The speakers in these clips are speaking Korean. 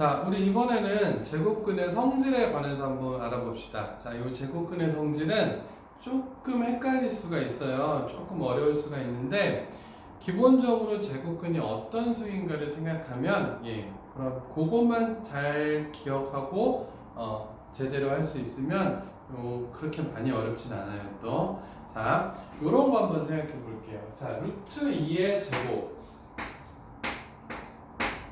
자, 우리 이번에는 제곱근의 성질에 관해서 한번 알아봅시다. 자, 이 제곱근의 성질은 조금 헷갈릴 수가 있어요. 조금 어려울 수가 있는데, 기본적으로 제곱근이 어떤 수인가를 생각하면, 예, 그럼 그것만 잘 기억하고, 어, 제대로 할 수 있으면, 요, 그렇게 많이 어렵진 않아요, 또. 자, 요런 거 한번 생각해 볼게요. 자, 루트 2의 제곱.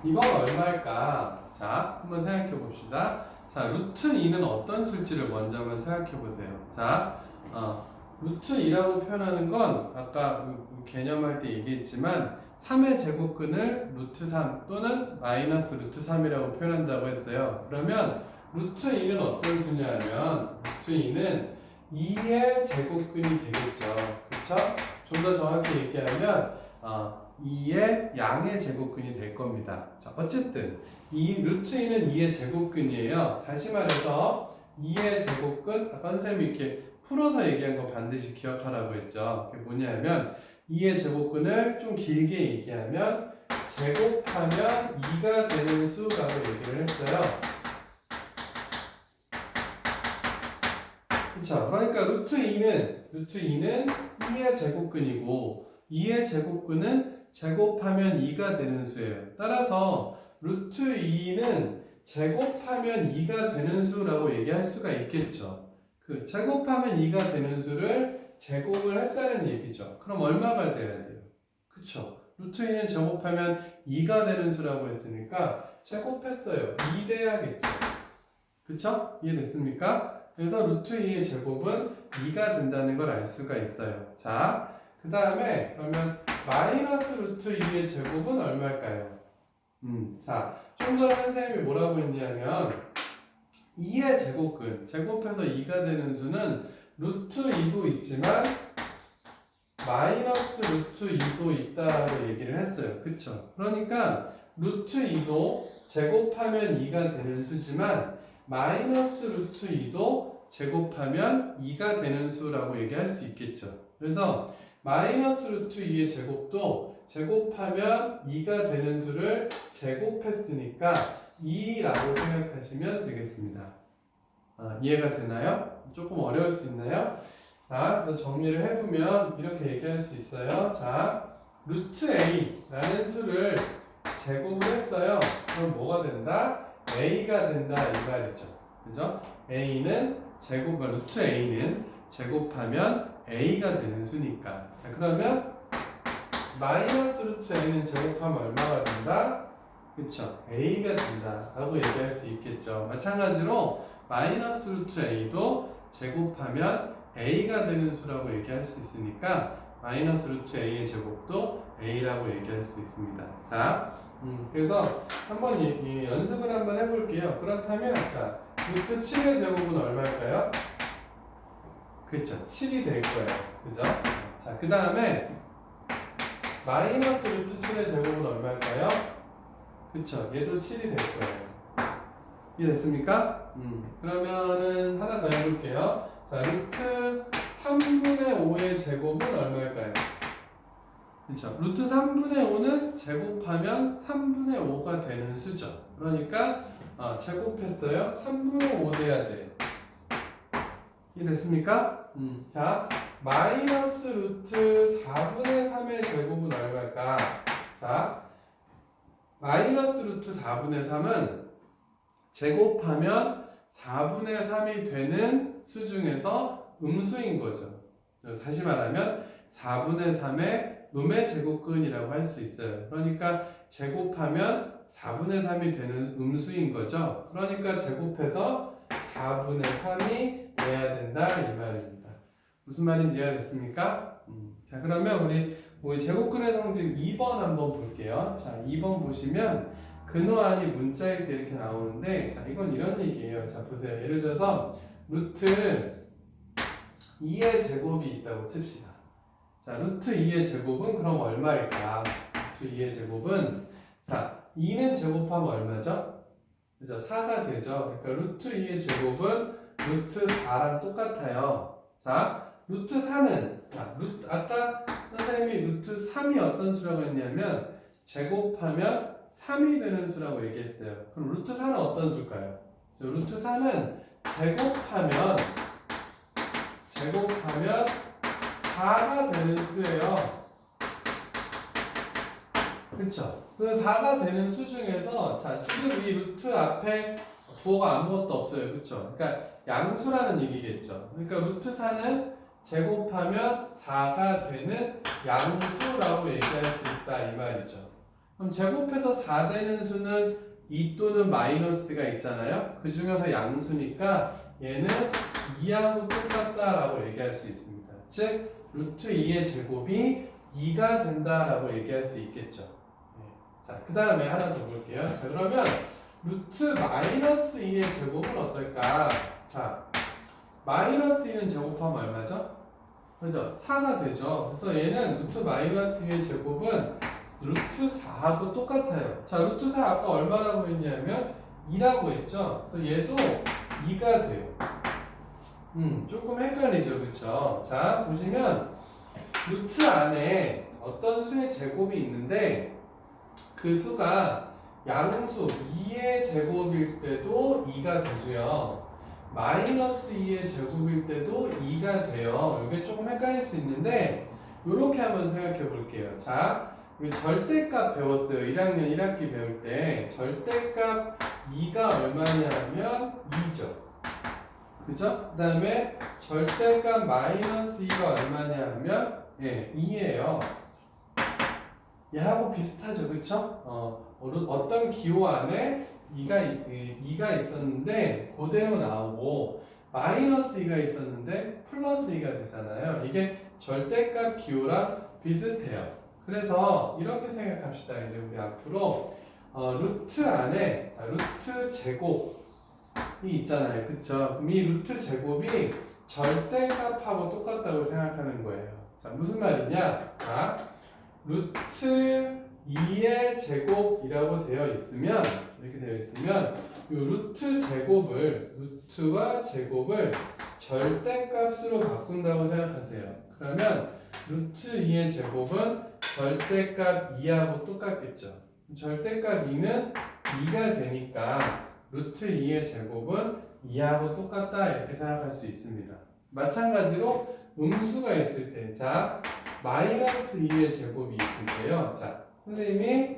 이건 얼마일까? 자, 한번 생각해 봅시다. 자, 루트 2는 어떤 수일지를 먼저 한번 생각해 보세요. 자, 어, 루트 2라고 표현하는 건 아까 개념할 때 얘기했지만 3의 제곱근을 루트 3 또는 마이너스 루트 3이라고 표현한다고 했어요. 그러면 루트 2는 어떤 수냐면 루트 2는 2의 제곱근이 되겠죠. 그렇죠? 좀 더 정확히 얘기하면 어, 2의 양의 제곱근이 될 겁니다. 자, 어쨌든 이 루트 2는 2의 제곱근이에요. 다시 말해서 2의 제곱근 아까 선생님이 이렇게 풀어서 얘기한 거 반드시 기억하라고 했죠. 그게 뭐냐면 2의 제곱근을 좀 길게 얘기하면 제곱하면 2가 되는 수라고 얘기를 했어요. 그렇죠. 그러니까 루트 2는 루트 2는 2의 제곱근이고 2의 제곱근은 제곱하면 2가 되는 수예요. 따라서 루트 2는 제곱하면 2가 되는 수라고 얘기할 수가 있겠죠. 그 제곱하면 2가 되는 수를 제곱을 했다는 얘기죠. 그럼 얼마가 돼야 돼요? 그쵸? 루트 2는 제곱하면 2가 되는 수라고 했으니까 제곱했어요. 2 돼야겠죠. 그쵸? 이해됐습니까? 그래서 루트 2의 제곱은 2가 된다는 걸 알 수가 있어요. 자, 그 다음에 그러면 마이너스 루트 2의 제곱은 얼마일까요? 음, 자, 좀 전에 선생님이 뭐라고 했냐면 2의 제곱근, 제곱해서 2가 되는 수는 루트 2도 있지만 마이너스 루트 2도 있다고 얘기를 했어요. 그쵸? 그러니까 루트 2도 제곱하면 2가 되는 수지만 마이너스 루트 2도 제곱하면 2가 되는 수라고 얘기할 수 있겠죠. 그래서 마이너스 루트 2의 제곱도 제곱하면 2가 되는 수를 제곱했으니까 2라고 생각하시면 되겠습니다. 아, 이해가 되나요? 조금 어려울 수 있나요? 자, 정리를 해보면 이렇게 얘기할 수 있어요. 자, 루트 a라는 수를 제곱을 했어요. 그럼 뭐가 된다? a가 된다 이 말이죠. 그죠? a는 제곱, 루트 a는 제곱하면 a가 되는 수니까. 자, 그러면 마이너스 루트 a는 제곱하면 얼마가 된다? 그쵸? a가 된다. 라고 얘기할 수 있겠죠. 마찬가지로 마이너스 루트 a도 제곱하면 a가 되는 수라고 얘기할 수 있으니까 마이너스 루트 a의 제곱도 a라고 얘기할 수 있습니다. 자, 음, 그래서 한번 이- 이 연습을 한번 해볼게요. 그렇다면 자, 루트 7의 제곱은 얼마일까요? 그렇죠. 7이 될 거예요. 그죠? 자, 그 다음에 마이너스 루트 7의 제곱은 얼마일까요? 그쵸. 얘도 7이 될 거예요. 이해됐습니까? 음. 그러면은 하나 더 해볼게요. 자, 루트 3분의 5의 제곱은 얼마일까요? 그쵸. 루트 3분의 5는 제곱하면 3분의 5가 되는 수죠. 그러니까, 어, 제곱했어요. 3분의 5 돼야 돼. 이해됐습니까? 음. 자, 마이너스 루트 4분의 3의 제곱은 얼마일까? 자, 마이너스 루트 4분의 3은 제곱하면 4분의 3이 되는 수 중에서 음수인 거죠. 다시 말하면 4분의 3의 음의 제곱근이라고 할 수 있어요. 그러니까 제곱하면 4분의 3이 되는 음수인 거죠. 그러니까 제곱해서 4분의 3이 돼야 된다 이 말입니다. 무슨 말인지 이해됐습니까? 음. 자 그러면 우리 우리 제곱근의 성질 2번 한번 볼게요. 자 2번 보시면 근호안이 문자일 때 이렇게 나오는데 자 이건 이런 얘기예요. 자 보세요. 예를 들어서 루트 2의 제곱이 있다고 칩시다. 자 루트 2의 제곱은 그럼 얼마일까? 루트 2의 제곱은 자 2는 제곱하면 얼마죠? 그죠? 4가 되죠. 그러니까 루트 2의 제곱은 루트 4랑 똑같아요. 자 루트 4는 자, 루트, 아까 선생님이 루트 3이 어떤 수라고 했냐면 제곱하면 3이 되는 수라고 얘기했어요. 그럼 루트 4는 어떤 수일까요? 저 루트 4는 제곱하면 제곱하면 4가 되는 수예요. 그쵸? 그 4가 되는 수 중에서 자 지금 이 루트 앞에 부호가 아무것도 없어요. 그쵸? 그러니까 양수라는 얘기겠죠. 그러니까 루트 4는 제곱하면 4가 되는 양수라고 얘기할 수 있다 이 말이죠. 그럼 제곱해서 4 되는 수는 2 또는 마이너스가 있잖아요. 그 중에서 양수니까 얘는 2하고 똑같다라고 얘기할 수 있습니다. 즉 루트 2의 제곱이 2가 된다라고 얘기할 수 있겠죠. 네. 자, 그 다음에 하나 더 볼게요. 자, 그러면 루트 마이너스 2의 제곱은 어떨까? 자, 마이너스 2는 제곱하면 얼마죠? 그죠? 4가 되죠. 그래서 얘는 루트 마이너스 2의 제곱은 루트 4하고 똑같아요. 자, 루트 4 아까 얼마라고 했냐면 2라고 했죠. 그래서 얘도 2가 돼요. 음, 조금 헷갈리죠, 그쵸? 자, 보시면 루트 안에 어떤 수의 제곱이 있는데 그 수가 양수 2의 제곱일 때도 2가 되고요. 마이너스 2의 제곱일 때도 2가 돼요. 이게 조금 헷갈릴 수 있는데 이렇게 한번 생각해 볼게요. 자, 우리 절대값 배웠어요. 1학년 1학기 배울 때 절대값 2가 얼마냐면 2죠. 그죠? 그 다음에 절대값 마이너스 2가 얼마냐 하면 예, 2예요. 얘하고 비슷하죠. 그쵸? 어, 어떤 기호 안에 2가, 2가 있었는데 그대로 나오고 마이너스 2가 있었는데 플러스 2가 되잖아요. 이게 절대값 기호랑 비슷해요. 그래서 이렇게 생각합시다. 이제 우리 앞으로 어, 루트 안에 자, 루트 제곱이 있잖아요. 그쵸? 그럼 이 루트 제곱이 절대값하고 똑같다고 생각하는 거예요. 자, 무슨 말이냐? 자, 루트 2의 제곱이라고 되어 있으면 이렇게 되어 있으면 이 루트 제곱을 루트와 제곱을 절대값으로 바꾼다고 생각하세요. 그러면 루트 2의 제곱은 절대값 2하고 똑같겠죠. 절대값 2는 2가 되니까 루트 2의 제곱은 2하고 똑같다 이렇게 생각할 수 있습니다. 마찬가지로 음수가 있을 때, 자 마이너스 2의 제곱이 있을 때요. 자 선생님이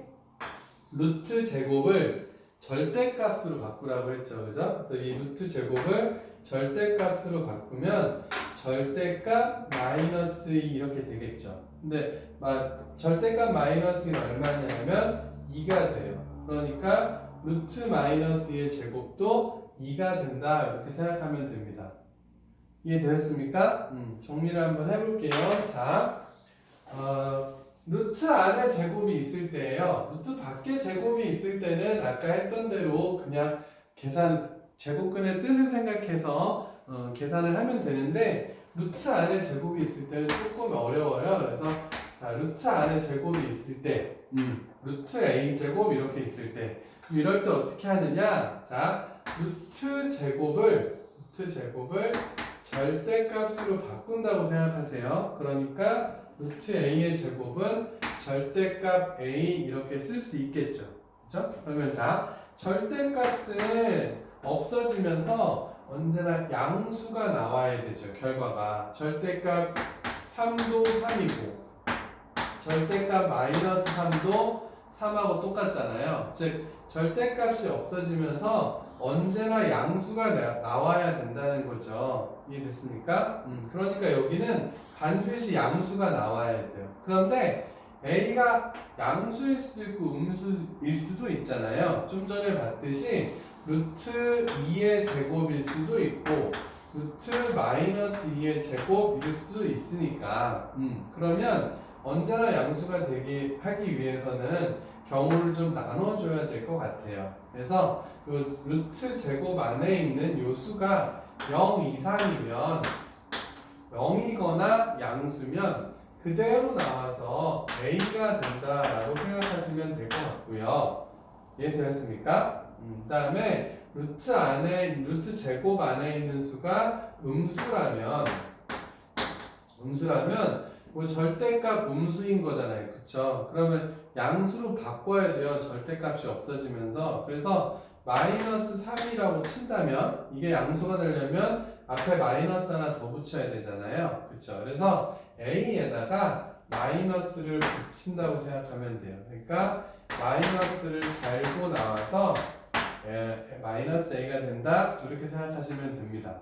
루트 제곱을 절대값으로 바꾸라고 했죠, 그죠? 그래서 이 루트 제곱을 절대값으로 바꾸면 절대값 마이너스 2 이렇게 되겠죠. 근데 마, 절대값 마이너스 2는 얼마냐면 2가 돼요. 그러니까 루트 마이너스 2의 제곱도 2가 된다 이렇게 생각하면 됩니다. 이해되셨습니까? 음, 정리를 한번 해볼게요. 자, 어, 루트 안에 제곱이 있을 때예요. 루트 밖에 제곱이 있을 때는 아까 했던 대로 그냥 계산 제곱근의 뜻을 생각해서 어, 계산을 하면 되는데 루트 안에 제곱이 있을 때는 조금 어려워요. 그래서 자, 루트 안에 제곱이 있을 때, 음, 루트 a 제곱 이렇게 있을 때, 그럼 이럴 때 어떻게 하느냐? 자, 루트 제곱을 루트 제곱을 절대값으로 바꾼다고 생각하세요. 그러니까 루트 a의 제곱은 절대값 a 이렇게 쓸 수 있겠죠. 그렇죠? 그러면 자, 절대값은 없어지면서 언제나 양수가 나와야 되죠. 결과가 절대값 3도 3이고 절대값 마이너스 3도 3하고 똑같잖아요. 즉 절대값이 없어지면서 언제나 양수가 나- 나와야 된다는 거죠. 이해됐습니까? 음, 그러니까 여기는 반드시 양수가 나와야 돼요. 그런데 a가 양수일 수도 있고 음수일 수도 있잖아요. 좀 전에 봤듯이 루트 2의 제곱일 수도 있고 루트 마이너스 2의 제곱일 수도 있으니까 음, 그러면 언제나 양수가 되게 하기 위해서는 경우를 좀 나눠줘야 될 것 같아요. 그래서 그 루트 제곱 안에 있는 요수가 0 이상이면 0이거나 양수면 그대로 나와서 a가 된다라고 생각하시면 될 것 같고요. 이해되셨습니까? 음, 그다음에 루트 안에 루트 제곱 안에 있는 수가 음수라면 음수라면 뭐 절대값 음수인 거잖아요. 그쵸? 그러면 양수로 바꿔야 돼요. 절대값이 없어지면서. 그래서 마이너스 3이라고 친다면 이게 양수가 되려면 앞에 마이너스 하나 더 붙여야 되잖아요. 그쵸? 그래서 a에다가 마이너스를 붙인다고 생각하면 돼요. 그러니까 마이너스를 달고 나와서 에, 마이너스 a가 된다. 이렇게 생각하시면 됩니다.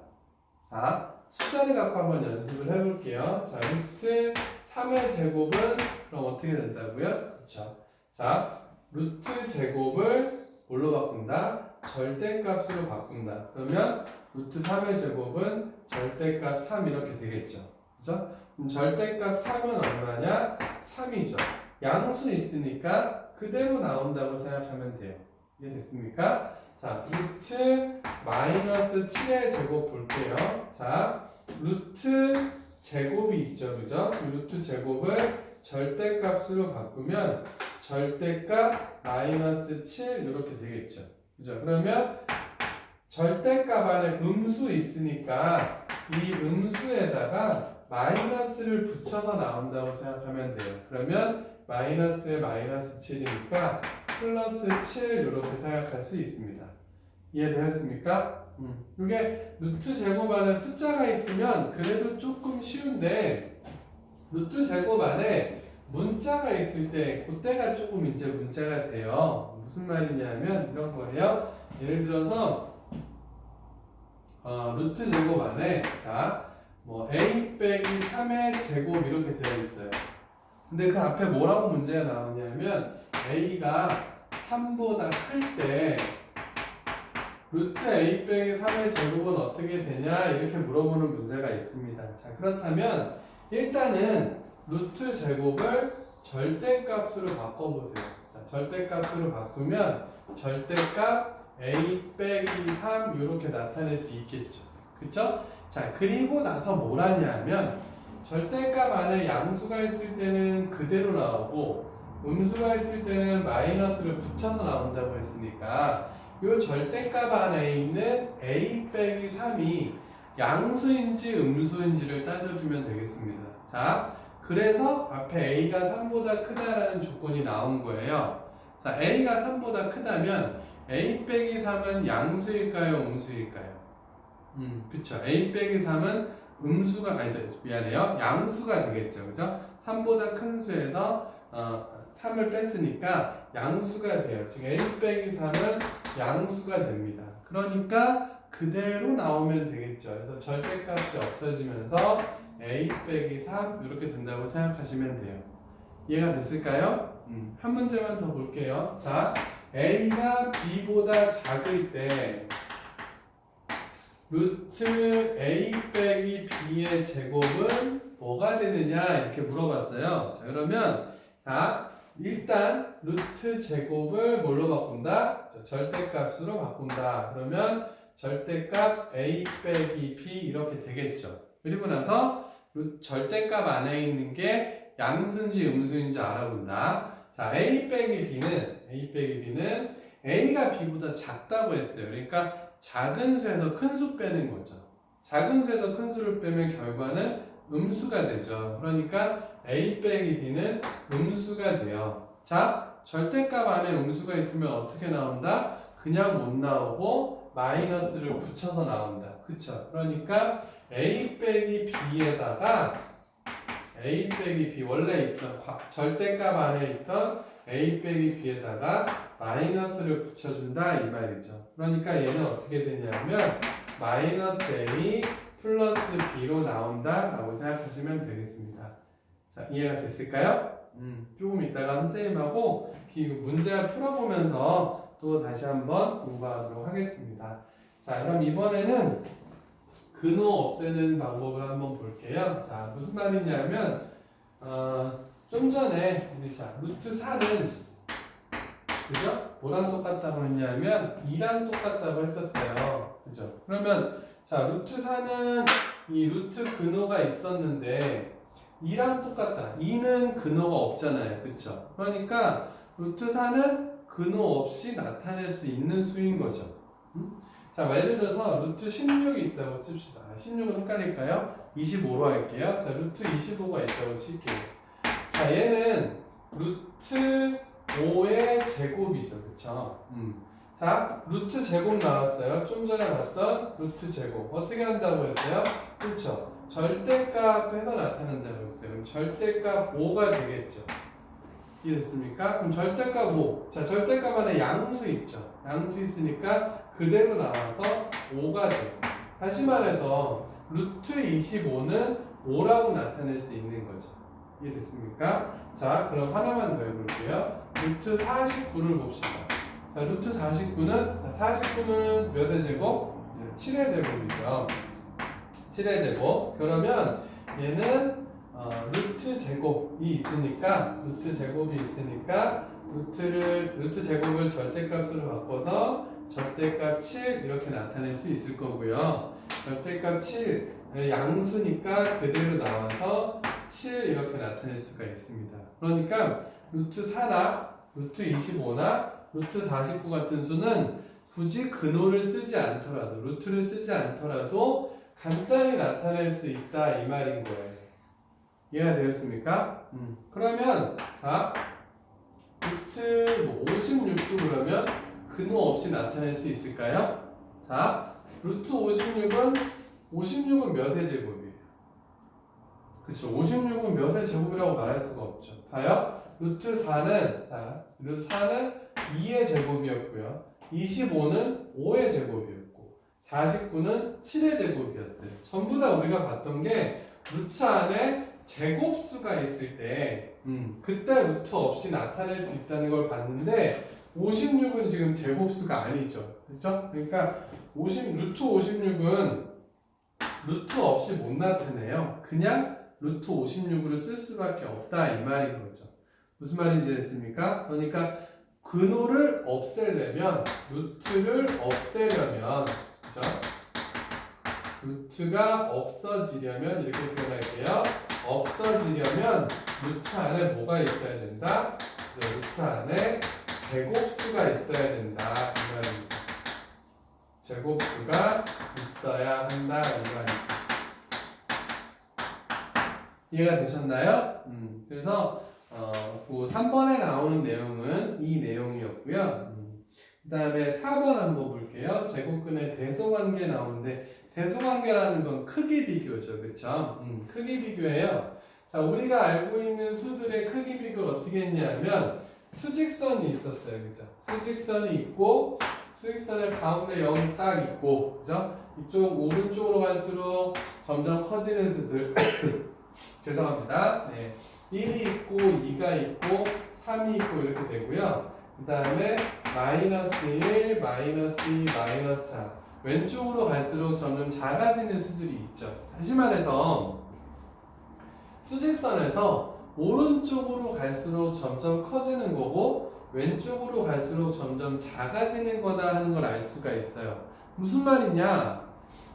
자, 숫자를 갖고 한번 연습을 해볼게요. 자, 루트 3의 제곱은 그럼 어떻게 된다고요? 그렇죠. 자, 루트 제곱을 뭘로 바꾼다? 절대값으로 바꾼다. 그러면 루트 3의 제곱은 절대값 3 이렇게 되겠죠. 그죠? 그럼 절대값 3은 얼마냐? 3이죠. 양수 있으니까 그대로 나온다고 생각하면 돼요. 이해됐습니까? 자, 루트 마이너스 7의 제곱 볼게요. 자, 루트 제곱이 있죠. 그죠? 그 루트 제곱을 절대값으로 바꾸면 절대값 마이너스 7 이렇게 되겠죠. 그죠? 그러면 절대값 안에 음수 있으니까 이 음수에다가 마이너스를 붙여서 나온다고 생각하면 돼요. 그러면 마이너스에 마이너스 7이니까 플러스 7 이렇게 생각할 수 있습니다. 이해되었습니까? 음. 이게 루트 제곱 안에 숫자가 있으면 그래도 조금 쉬운데 루트 제곱 안에 문자가 있을 때 그때가 조금 이제 문제가 돼요. 무슨 말이냐면 이런 거예요. 예를 들어서 어, 루트 제곱 안에 자 뭐 a 빼기 3의 제곱 이렇게 되어 있어요. 근데 그 앞에 뭐라고 문제가 나오냐면 a가 3보다 클 때 루트 a 빼기 3의 제곱은 어떻게 되냐 이렇게 물어보는 문제가 있습니다. 자 그렇다면 일단은 루트 제곱을 절대값으로 바꿔보세요. 자, 절대값으로 바꾸면 절대값 a 빼기 3 이렇게 나타낼 수 있겠죠. 그쵸? 자 그리고 나서 뭘 하냐면 절대값 안에 양수가 있을 때는 그대로 나오고 음수가 있을 때는 마이너스를 붙여서 나온다고 했으니까 이 절대값 안에 있는 a 빼기 3이 양수인지 음수인지를 따져주면 되겠습니다. 자, 그래서 앞에 a가 3보다 크다라는 조건이 나온 거예요. 자, a가 3보다 크다면 a 빼기 3은 양수일까요, 음수일까요? 음, 그쵸. a 빼기 3은 음수가 아니죠. 미안해요. 양수가 되겠죠. 그죠? 3보다 큰 수에서 어, 3을 뺐으니까 양수가 돼요. 지금 a 빼기 3은 양수가 됩니다. 그러니까 그대로 나오면 되겠죠. 그래서 절대값이 없어지면서 a 빼기 3 이렇게 된다고 생각하시면 돼요. 이해가 됐을까요? 음, 한 문제만 더 볼게요. 자, a가 b보다 작을 때 루트 a 빼기 b의 제곱은 뭐가 되느냐 이렇게 물어봤어요. 자, 그러면 자, 일단 루트 제곱을 뭘로 바꾼다? 자, 절대값으로 바꾼다. 그러면 절대값 a 빼기 b 이렇게 되겠죠. 그리고 나서 루- 절대값 안에 있는 게 양수인지 음수인지 알아본다. 자, a 빼기 b는 a 빼기 b는 a가 b보다 작다고 했어요. 그러니까 작은 수에서 큰 수 빼는 거죠. 작은 수에서 큰 수를 빼면 결과는 음수가 되죠. 그러니까 a 빼기 b는 음수가 돼요. 자, 절대값 안에 음수가 있으면 어떻게 나온다? 그냥 못 나오고 마이너스를 붙여서 나온다. 그쵸? 그러니까 a 빼기 b에다가 a 빼기 b 원래 있던 과- 절대값 안에 있던 a 빼기 b에다가 마이너스를 붙여준다 이 말이죠. 그러니까 얘는 어떻게 되냐면 마이너스 a 플러스 b로 나온다 라고 생각하시면 되겠습니다. 자 이해가 됐을까요? 음, 조금 이따가 선생님하고 이 문제를 풀어보면서 또 다시 한번 공부하도록 하겠습니다. 자 그럼 이번에는 근호 없애는 방법을 한번 볼게요. 자 무슨 말이냐면 어, 좀 전에 자 루트 4는 그죠? 뭐랑 똑같다고 했냐면 2랑 똑같다고 했었어요. 그죠? 그러면 자 루트 4는 이 루트 근호가 있었는데 2랑 똑같다. 2는 근호가 없잖아요. 그쵸? 그러니까 루트 4는 근호 없이 나타낼 수 있는 수인 거죠. 음? 자, 예를 들어서 루트 16이 있다고 칩시다. 16은 헷갈릴까요? 25로 할게요. 자, 루트 25가 있다고 칠게요. 자, 얘는 루트 5의 제곱이죠. 그쵸? 음. 자, 루트 제곱 나왔어요. 좀 전에 봤던 루트 제곱. 어떻게 한다고 했어요? 그쵸? 절대값에서 나타난다고 했어요. 절대값 5가 되겠죠. 이해됐습니까? 그럼 절대값 5. 자, 절대값 안에 양수 있죠. 양수 있으니까 그대로 나와서 5가 돼요. 다시 말해서 루트 25는 5라고 나타낼 수 있는 거죠. 이해됐습니까? 자, 그럼 하나만 더 해볼게요. 루트 49를 봅시다. 자, 루트 49는, 자, 49는 몇의 제곱? 7의 제곱이죠. 7의 제곱. 그러면 얘는 어, 루트 제곱이 있으니까, 루트 제곱이 있으니까, 루트를, 루트 제곱을 절대값으로 바꿔서 절대값 7 이렇게 나타낼 수 있을 거고요. 절대값 7, 양수니까 그대로 나와서 7 이렇게 나타낼 수가 있습니다. 그러니까 루트 4나 루트 25나 루트 49 같은 수는 굳이 근호를 쓰지 않더라도 루트를 쓰지 않더라도 간단히 나타낼 수 있다 이 말인 거예요. 이해가 되었습니까? 음. 그러면 자 루트 뭐 56도 그러면 근호 없이 나타낼 수 있을까요? 자 루트 56은 56은 몇의 제곱이에요? 그쵸 56은 몇의 제곱이라고 말할 수가 없죠. 봐요. 루트 4는 자 루트 4는 2의 제곱이었고요. 25는 5의 제곱이었고 49는 7의 제곱이었어요. 전부 다 우리가 봤던 게 루트 안에 제곱수가 있을 때 음, 그때 루트 없이 나타낼 수 있다는 걸 봤는데 56은 지금 제곱수가 아니죠. 그렇죠? 그러니까 50 루트 56은 루트 없이 못 나타내요. 그냥 루트 56으로 쓸 수밖에 없다 이 말인 거죠. 무슨 말인지 됐습니까? 그러니까 근호를 없애려면 루트를 없애려면 그죠? 루트가 없어지려면 이렇게 표현할게요. 없어지려면 루트 안에 뭐가 있어야 된다? 루트 안에 제곱수가 있어야 된다 이 말입니다. 제곱수가 있어야 한다 이 말이죠. 이해가 되셨나요? 음, 그래서 어, 그 3번에 나오는 내용은 이 내용이었고요. 음, 그 다음에 4번 한번 볼게요. 제곱근의 대소관계 나오는데 대소관계라는 건 크기 비교죠. 그쵸? 음, 크기 비교예요. 자, 우리가 알고 있는 수들의 크기 비교를 어떻게 했냐면 수직선이 있었어요. 그죠? 수직선이 있고 수직선의 가운데 0이 딱 있고 그죠? 이쪽 오른쪽으로 갈수록 점점 커지는 수들 죄송합니다. 네. 1이 있고 2가 있고 3이 있고 이렇게 되고요. 그 다음에 마이너스 1, 마이너스 2, 마이너스 4 왼쪽으로 갈수록 점점 작아지는 수들이 있죠. 다시 말해서 수직선에서 오른쪽으로 갈수록 점점 커지는 거고 왼쪽으로 갈수록 점점 작아지는 거다 하는 걸 알 수가 있어요. 무슨 말이냐?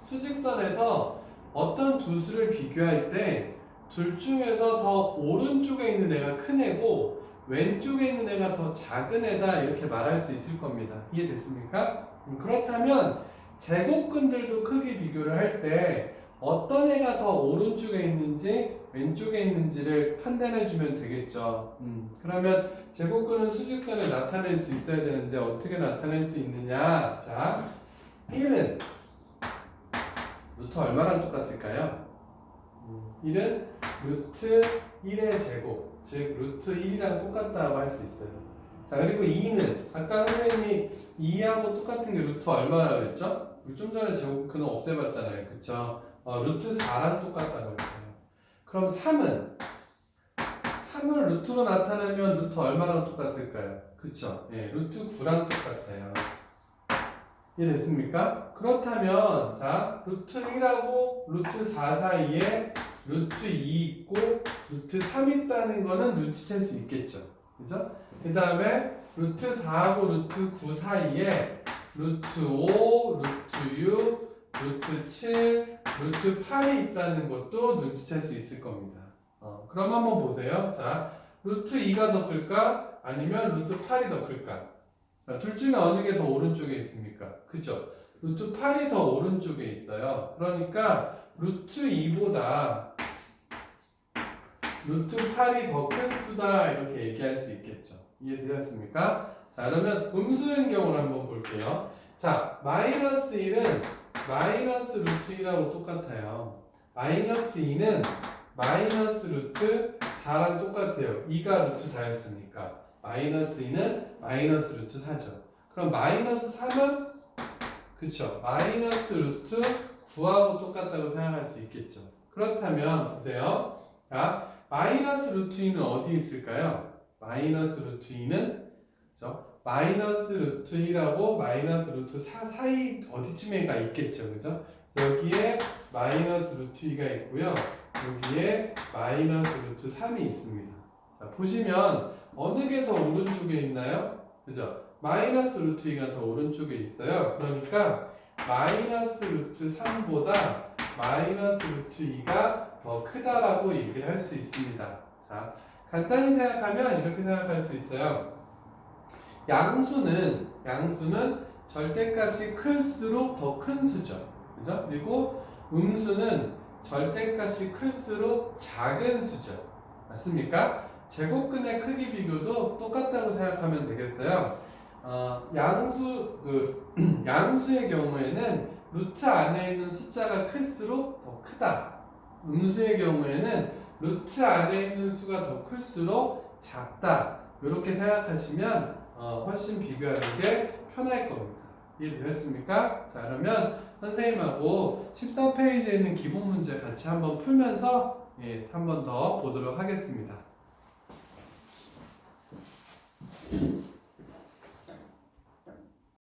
수직선에서 어떤 두 수를 비교할 때 둘 중에서 더 오른쪽에 있는 애가 큰 애고 왼쪽에 있는 애가 더 작은 애다 이렇게 말할 수 있을 겁니다. 이해됐습니까? 음, 그렇다면 제곱근들도 크기 비교를 할 때 어떤 애가 더 오른쪽에 있는지 왼쪽에 있는지를 판단해 주면 되겠죠. 음, 그러면 제곱근은 수직선에 나타낼 수 있어야 되는데 어떻게 나타낼 수 있느냐? 자, 1은 루트 얼마랑 똑같을까요? 음, 1은 루트 1의 제곱, 즉 루트 1이랑 똑같다고 할 수 있어요. 자, 그리고 2는 아까 선생님이 2하고 똑같은 게 루트 얼마라고 그랬죠? 우리 좀 전에 제곱근은 없애봤잖아요. 그쵸? 어, 루트 4랑 똑같다고 했어요. 그럼 3은 3을 루트로 나타내면 루트 얼마랑 똑같을까요? 그쵸? 예, 루트 9랑 똑같아요. 이해됐습니까? 그렇다면 자 루트 1하고 루트 4 사이에 루트 2 있고 루트 3 있다는 거는 눈치챌 수 있겠죠. 그죠? 그 다음에 루트 4하고 루트 9 사이에 루트 5, 루트 6, 루트 7, 루트 8이 있다는 것도 눈치챌 수 있을 겁니다. 어, 그럼 한번 보세요. 자, 루트 2가 더 클까? 아니면 루트 8이 더 클까? 자, 둘 중에 어느 게 더 오른쪽에 있습니까? 그죠? 루트 8이 더 오른쪽에 있어요. 그러니까 루트 2보다 루트 8이 더 큰 수다 이렇게 얘기할 수 있겠죠. 이해되셨습니까? 자 그러면 음수인 경우를 한번 볼게요. 자 마이너스 1은 마이너스 루트 1하고 똑같아요. 마이너스 2는 마이너스 루트 4랑 똑같아요. 2가 루트 4였으니까 마이너스 2는 마이너스 루트 4죠. 그럼 마이너스 3은 그쵸 마이너스 루트 9하고 똑같다고 생각할 수 있겠죠. 그렇다면 보세요. 자 마이너스 루트 2는 어디 있을까요? 마이너스 루트 2는 그죠? 마이너스 루트 1하고 마이너스 루트 4 사이 어디쯤에가 있겠죠. 그죠? 여기에 마이너스 루트 2가 있고요. 여기에 마이너스 루트 3이 있습니다. 자, 보시면 어느 게 더 오른쪽에 있나요? 그죠? 마이너스 루트 2가 더 오른쪽에 있어요. 그러니까 마이너스 루트 3보다 마이너스 루트 2가 더 크다라고 얘기를 할 수 있습니다. 자, 간단히 생각하면 이렇게 생각할 수 있어요. 양수는 양수는 절대값이 클수록 더 큰 수죠. 그죠? 그리고 음수는 절대값이 클수록 작은 수죠. 맞습니까? 제곱근의 크기 비교도 똑같다고 생각하면 되겠어요. 어, 양수 그 양수의 경우에는 루트 안에 있는 숫자가 클수록 더 크다. 음수의 경우에는 루트 안에 있는 수가 더 클수록 작다. 이렇게 생각하시면 어, 훨씬 비교하는 게 편할 겁니다. 이해되셨습니까? 자 그러면 선생님하고 14페이지에 있는 기본 문제 같이 한번 풀면서 예, 한번 더 보도록 하겠습니다.